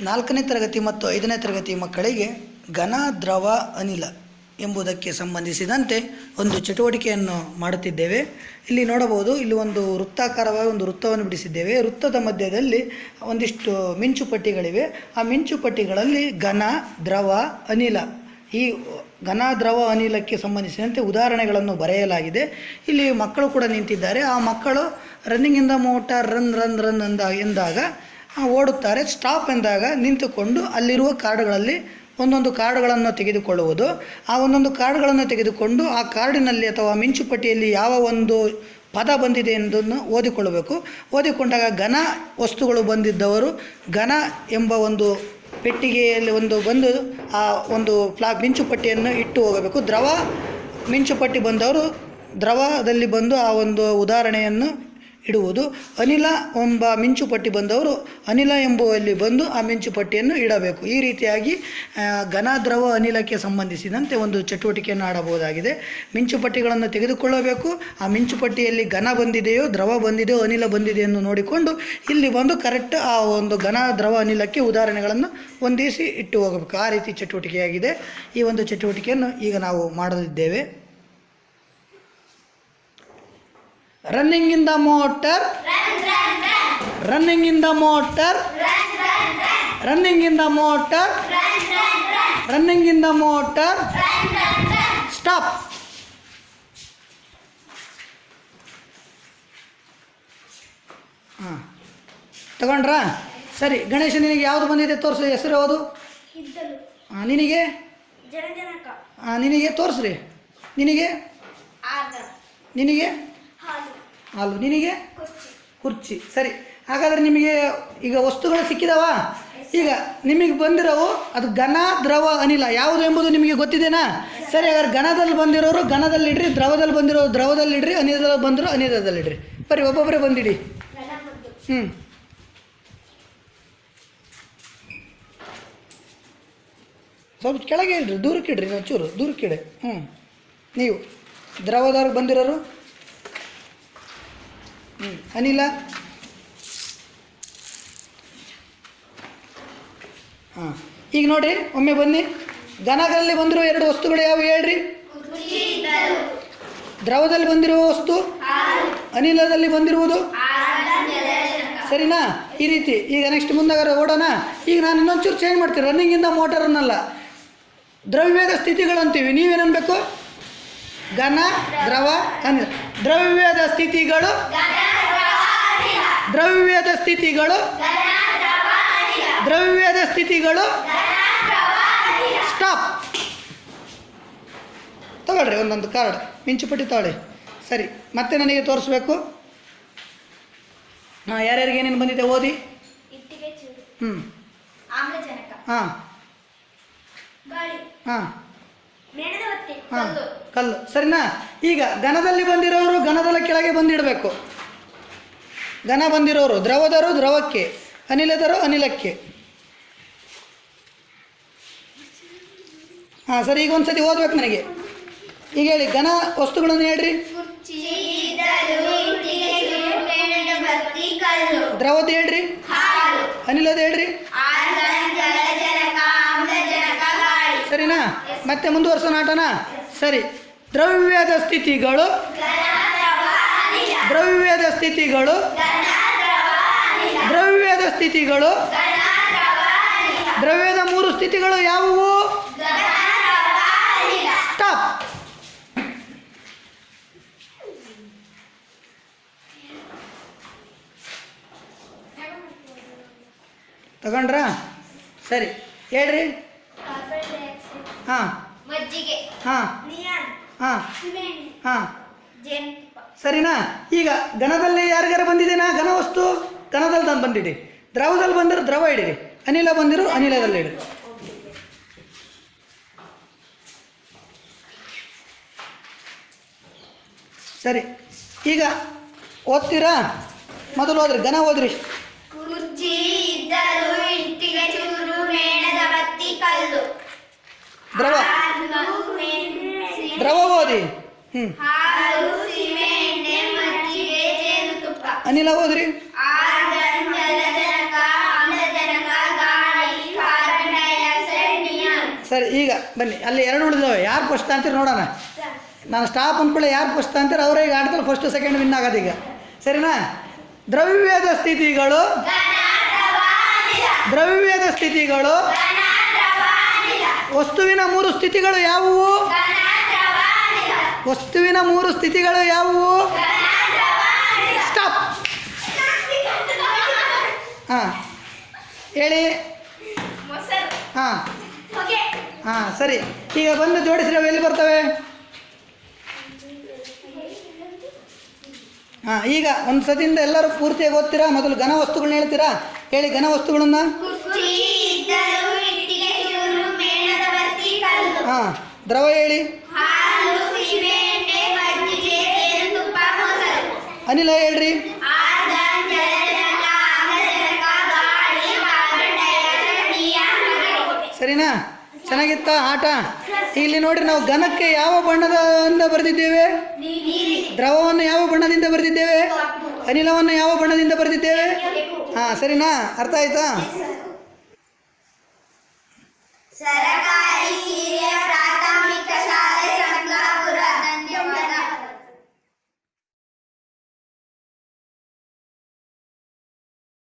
ನಾಲ್ಕನೇ ತರಗತಿ ಮತ್ತು ಐದನೇ ತರಗತಿ ಮಕ್ಕಳಿಗೆ ಘನ, ದ್ರವ, ಅನಿಲ ಎಂಬುದಕ್ಕೆ ಸಂಬಂಧಿಸಿದಂತೆ ಒಂದು ಚಟುವಟಿಕೆಯನ್ನು ಮಾಡುತ್ತಿದ್ದೇವೆ. ಇಲ್ಲಿ ನೋಡಬಹುದು, ಇಲ್ಲಿ ಒಂದು ವೃತ್ತಾಕಾರವಾಗಿ ಒಂದು ವೃತ್ತವನ್ನು ಬಿಡಿಸಿದ್ದೇವೆ. ವೃತ್ತದ ಮಧ್ಯದಲ್ಲಿ ಒಂದಿಷ್ಟು ಮಿಂಚು ಪಟ್ಟಿಗಳಿವೆ. ಆ ಮಿಂಚು ಪಟ್ಟಿಗಳಲ್ಲಿ ಘನ, ದ್ರವ, ಅನಿಲ ಈ ಘನ, ದ್ರವ, ಅನಿಲಕ್ಕೆ ಸಂಬಂಧಿಸಿದಂತೆ ಉದಾಹರಣೆಗಳನ್ನು ಬರೆಯಲಾಗಿದೆ. ಇಲ್ಲಿ ಮಕ್ಕಳು ಕೂಡ ನಿಂತಿದ್ದಾರೆ. ಆ ಮಕ್ಕಳು running in the motor run run run ಅಂದ, ಎಂದಾಗ ಓಡುತ್ತಾರೆ. ಸ್ಟಾಪ್ ಎಂದಾಗ ನಿಂತುಕೊಂಡು ಅಲ್ಲಿರುವ ಕಾರ್ಡ್ಗಳಲ್ಲಿ ಒಂದೊಂದು ಕಾರ್ಡ್ಗಳನ್ನು ತೆಗೆದುಕೊಳ್ಳುವುದು. ಆ ಒಂದೊಂದು ಕಾರ್ಡ್ಗಳನ್ನು ತೆಗೆದುಕೊಂಡು ಆ ಕಾರ್ಡಿನಲ್ಲಿ ಅಥವಾ ಮಿಂಚುಪಟ್ಟಿಯಲ್ಲಿ ಯಾವ ಒಂದು ಪದ ಬಂದಿದೆ ಎಂದನ್ನು ಓದಿಕೊಳ್ಳಬೇಕು. ಓದಿಕೊಂಡಾಗ ಘನ ವಸ್ತುಗಳು ಬಂದಿದ್ದವರು, ಘನ ಎಂಬ ಒಂದು ಪೆಟ್ಟಿಗೆಯಲ್ಲಿ ಒಂದು ಬಂದು ಆ ಒಂದು ಫ್ಲಾ ಮಿಂಚುಪಟ್ಟಿಯನ್ನು ಇಟ್ಟು ಹೋಗಬೇಕು. ದ್ರವ ಮಿಂಚುಪಟ್ಟಿ ಬಂದವರು ದ್ರವದಲ್ಲಿ ಬಂದು ಆ ಒಂದು ಉದಾಹರಣೆಯನ್ನು ಇಡುವುದು. ಅನಿಲ ಎಂಬ ಮಿಂಚುಪಟ್ಟಿ ಬಂದವರು ಅನಿಲ ಎಂಬುವಲ್ಲಿ ಬಂದು ಆ ಮಿಂಚುಪಟ್ಟಿಯನ್ನು ಇಡಬೇಕು. ಈ ರೀತಿಯಾಗಿ ಘನ ದ್ರವ ಅನಿಲಕ್ಕೆ ಸಂಬಂಧಿಸಿದಂತೆ ಒಂದು ಚಟುವಟಿಕೆಯನ್ನು ಆಡಬಹುದಾಗಿದೆ. ಮಿಂಚುಪಟ್ಟಿಗಳನ್ನು ತೆಗೆದುಕೊಳ್ಳಬೇಕು. ಆ ಮಿಂಚುಪಟ್ಟಿಯಲ್ಲಿ ಘನ ಬಂದಿದೆಯೋ, ದ್ರವ ಬಂದಿದೆಯೋ, ಅನಿಲ ಬಂದಿದೆಯನ್ನು ನೋಡಿಕೊಂಡು ಇಲ್ಲಿ ಬಂದು ಕರೆಕ್ಟ್ ಆ ಒಂದು ಘನ ದ್ರವ ಅನಿಲಕ್ಕೆ ಉದಾಹರಣೆಗಳನ್ನು ಹೊಂದಿಸಿ ಇಟ್ಟು ಹೋಗಬೇಕು. ಆ ರೀತಿ ಚಟುವಟಿಕೆಯಾಗಿದೆ. ಈ ಒಂದು ಚಟುವಟಿಕೆಯನ್ನು ಈಗ ನಾವು ಮಾಡಲಿದ್ದೇವೆ. Running in the motor. Running in the motor. Running in the motor. Running in the motor. Stop. ಹಾಂ. ತಗೊಂಡ್ರಾ? ಸರಿ ಗಣೇಶ ನಿನಗೆ ಯಾವುದು ಬಂದಿದೆ ತೋರಿಸು ಹೆಸರು ಯಾವುದು? ಹಾಂ ನಿನಗೆ? ಆ, ನಿನಗೆ ತೋರಿಸ್ರಿ. ನಿನಗೆ? ನಿನಗೆ? ಹಾಲು. ನಿನಗೆ? ಕುರ್ಚಿ. ಸರಿ. ಹಾಗಾದರೆ ನಿಮಗೆ ಈಗ ವಸ್ತುಗಳು ಸಿಕ್ಕಿದಾವ? ಈಗ ನಿಮಗೆ ಬಂದಿರೋವು ಅದು ಘನ ದ್ರವ ಅನಿಲ. ಯಾವುದು ಎಂಬುದು ನಿಮಗೆ ಗೊತ್ತಿದೆನಾ? ಸರಿ ಹಾಗಾದ್ರೆ ಘನದಲ್ಲಿ ಬಂದಿರೋರು ಘನದಲ್ಲಿ ಇಡ್ರಿ ದ್ರವದಲ್ಲಿ ಬಂದಿರೋ ದ್ರವದಲ್ಲಿ ಇಡ್ರಿ ಅನಿಲದಲ್ಲಿ ಬಂದಿರೋ ಅನಿಲದಲ್ಲಿಡ್ರಿ ಬರ್ರಿ ಒಬ್ಬೊಬ್ಬರೇ ಬಂದಿಡಿ. ಹ್ಞೂ ಸ್ವಲ್ಪ ಕೆಳಗೆ ಇಡ್ರಿ ನಾವು ಚೂರು ದೂರಕ್ಕೆ ಇಡಿ. ಹ್ಞೂ ನೀವು ದ್ರವದವ್ರಿಗೆ ಬಂದಿರೋರು ಅನಿಲ. ಹಾಂ. ಈಗ ನೋಡಿ ಒಮ್ಮೆ ಬನ್ನಿ. ಘನಗಳಲ್ಲಿ ಬಂದಿರೋ ಎರಡು ವಸ್ತುಗಳು ಯಾವುವು ಹೇಳ್ರಿ? ದ್ರವದಲ್ಲಿ ಬಂದಿರುವ ವಸ್ತು. ಅನಿಲದಲ್ಲಿ ಬಂದಿರುವುದು. ಸರಿನಾ? ಈ ರೀತಿ. ಈಗ ನೆಕ್ಸ್ಟ್ ಮುಂದಾಗಾರ ಓಡೋಣ. ಈಗ ನಾನು ಇನ್ನೊಂಚೂರು ಚೇಂಜ್ ಮಾಡ್ತೀನಿ. ರನ್ನಿಂಗಿಂದ ಮೋಟರ್ ಅನ್ನಲ್ಲ ದ್ರವ್ಯದ ಸ್ಥಿತಿಗಳು ಅಂತೀವಿ. ನೀವೇನನ್ಬೇಕು? ಘನ, ದ್ರವ, ಅನಿಲ. ದ್ರವ್ಯದ ಸ್ಥಿತಿಗಳು? ದ್ರವ್ಯದ ಸ್ಥಿತಿಗಳು ದ್ರವ್ಯದ ಸ್ಥಿತಿಗಳು ಸ್ಟಾಪ್ ತಗೊಳ್ರಿ ಒಂದೊಂದು ಕಾರ್ಡ್ ಮಿಂಚುಪಟ್ಟಿ ತಗೊಳ್ಳಿ. ಸರಿ ಮತ್ತೆ ನನಗೆ ತೋರಿಸ್ಬೇಕು. ಹಾಂ ಯಾರ್ಯಾರಿಗೆ ಏನೇನು ಬಂದಿದೆ ಓದಿ. ಹ್ಞೂ ಹಾಂ. ಹಾಂ. ಹಾಂ ಕಲ್ಲು. ಕಲ್ಲು. ಸರಿನಾ? ಈಗ ಘನದಲ್ಲಿ ಬಂದಿರೋರು ಘನದಲ್ಲ ಕೆಳಗೆ ಬಂದಿಡಬೇಕು. ಘನ ಬಂದಿರೋರು, ದ್ರವದರು ದ್ರವಕ್ಕೆ, ಅನಿಲದರು ಅನಿಲಕ್ಕೆ. ಹಾಂ, ಸರಿ, ಈಗ ಒಂದು ಸತಿ ಓದ್ಬೇಕು ನನಗೆ. ಈಗ ಹೇಳಿ, ಘನ ವಸ್ತುಗಳನ್ನು ಹೇಳ್ರಿ. ದ್ರವದ ಹೇಳ್ರಿ. ಅನಿಲದ ಹೇಳ್ರಿ. ಸರಿನಾ? ಮತ್ತೆ ಮುಂದುವರ್ಸೋಣ ಆಟನಾ? ಸರಿ. ದ್ರವ್ಯದ ಸ್ಥಿತಿಗಳು. ದ್ರವ್ಯದ ಸ್ಥಿತಿಗಳು ದ್ರವ್ಯದ ಸ್ಥಿತಿಗಳು ದ್ರವ್ಯದ ಮೂರು ಸ್ಥಿತಿಗಳು ಯಾವುವು? ಸ್ಟಾಪ್. ತಗೊಂಡ್ರಾ? ಸರಿ. ಹೇಳ್ರಿ. ಹಾಂ. ಮಜ್ಜಿಗೆ ಹಾಂ. ಹಾಂ. ಹಾಂ. ಸರಿನಾ? ಈಗ ಘನದಲ್ಲಿ ಯಾರಿಗಾರ ಬಂದಿದೆನಾ? ಘನ ವಸ್ತು? ಘನದಲ್ಲಿ ತಂದು ಬಂದಿಡಿ ದ್ರವದಲ್ಲಿ ಬಂದರು ದ್ರವ ಇಡಿರಿ. ಅನಿಲ ಬಂದಿರೋ ಅನಿಲದಲ್ಲಿ ಇಡಿ ಸರಿ. ಈಗ ಓದ್ತೀರಾ? ಮೊದಲು ಹೋದ್ರಿ ಘನ ಹೋದ್ರಿ ದ್ರವ. ದ್ರವ ಓದಿ. ಹ್ಞೂ ಅನಿಲ ಹೋದ್ರಿ? ಸರಿ, ಈಗ ಬನ್ನಿ. ಅಲ್ಲಿ ಎರಡು ಉಳಿದವೆ ಯಾರು ಫಸ್ಟ್ ಅಂತೀರಿ ನೋಡೋಣ. ನಾನು ಸ್ಟಾಪ್ ಅಂದ್ಕೊಳ್ಳಿ ಯಾರು ಫಸ್ಟ್ ಅಂತೀರ, ಅವರೇ ಈಗ ಆಟದಲ್ಲಿ ಫಸ್ಟ್ ಸೆಕೆಂಡ್ ವಿನ್ ಆಗೋದು ಈಗ. ಸರಿನಾ? ದ್ರವ್ಯದ ಸ್ಥಿತಿಗಳು. ದ್ರವ್ಯದ ಸ್ಥಿತಿಗಳು. ವಸ್ತುವಿನ ಮೂರು ಸ್ಥಿತಿಗಳು ಯಾವುವು? ವಸ್ತುವಿನ ಮೂರು ಸ್ಥಿತಿಗಳು ಯಾವುವು? ಹಾಂ. ಹೇಳಿ. ಹಾಂ. ಹಾಂ ಸರಿ. ಈಗ ಬಂದು ಜೋಡಿಸಿದ್ರೆ ಅವು ಎಲ್ಲಿ ಬರ್ತವೆ? ಹಾಂ ಈಗ ಒಂದು ಸತಿಯಿಂದ ಎಲ್ಲರೂ ಪೂರ್ತಿಯಾಗಿ ಓದ್ತೀರಾ? ಮೊದಲು ಘನ ವಸ್ತುಗಳನ್ನ ಹೇಳ್ತೀರಾ? ಹೇಳಿ ಘನ ವಸ್ತುಗಳನ್ನ. ಹಾಂ ದ್ರವ ಹೇಳಿ. ಅನಿಲ ಹೇಳ್ರಿ. ಸರಿನಾ? ಚೆನ್ನಾಗಿತ್ತ ಆಟ? ಇಲ್ಲಿ ನೋಡ್ರಿ ನಾವು ಘನಕ್ಕೆ ಯಾವ ಬಣ್ಣದಿಂದ ಬರೆದಿದ್ದೇವೆ? ದ್ರವವನ್ನು ಯಾವ ಬಣ್ಣದಿಂದ ಬರೆದಿದ್ದೇವೆ? ಅನಿಲವನ್ನು ಯಾವ ಬಣ್ಣದಿಂದ ಬರೆದಿದ್ದೇವೆ? ಹಾಂ, ಸರಿನಾ? ಅರ್ಥ ಆಯ್ತಾ?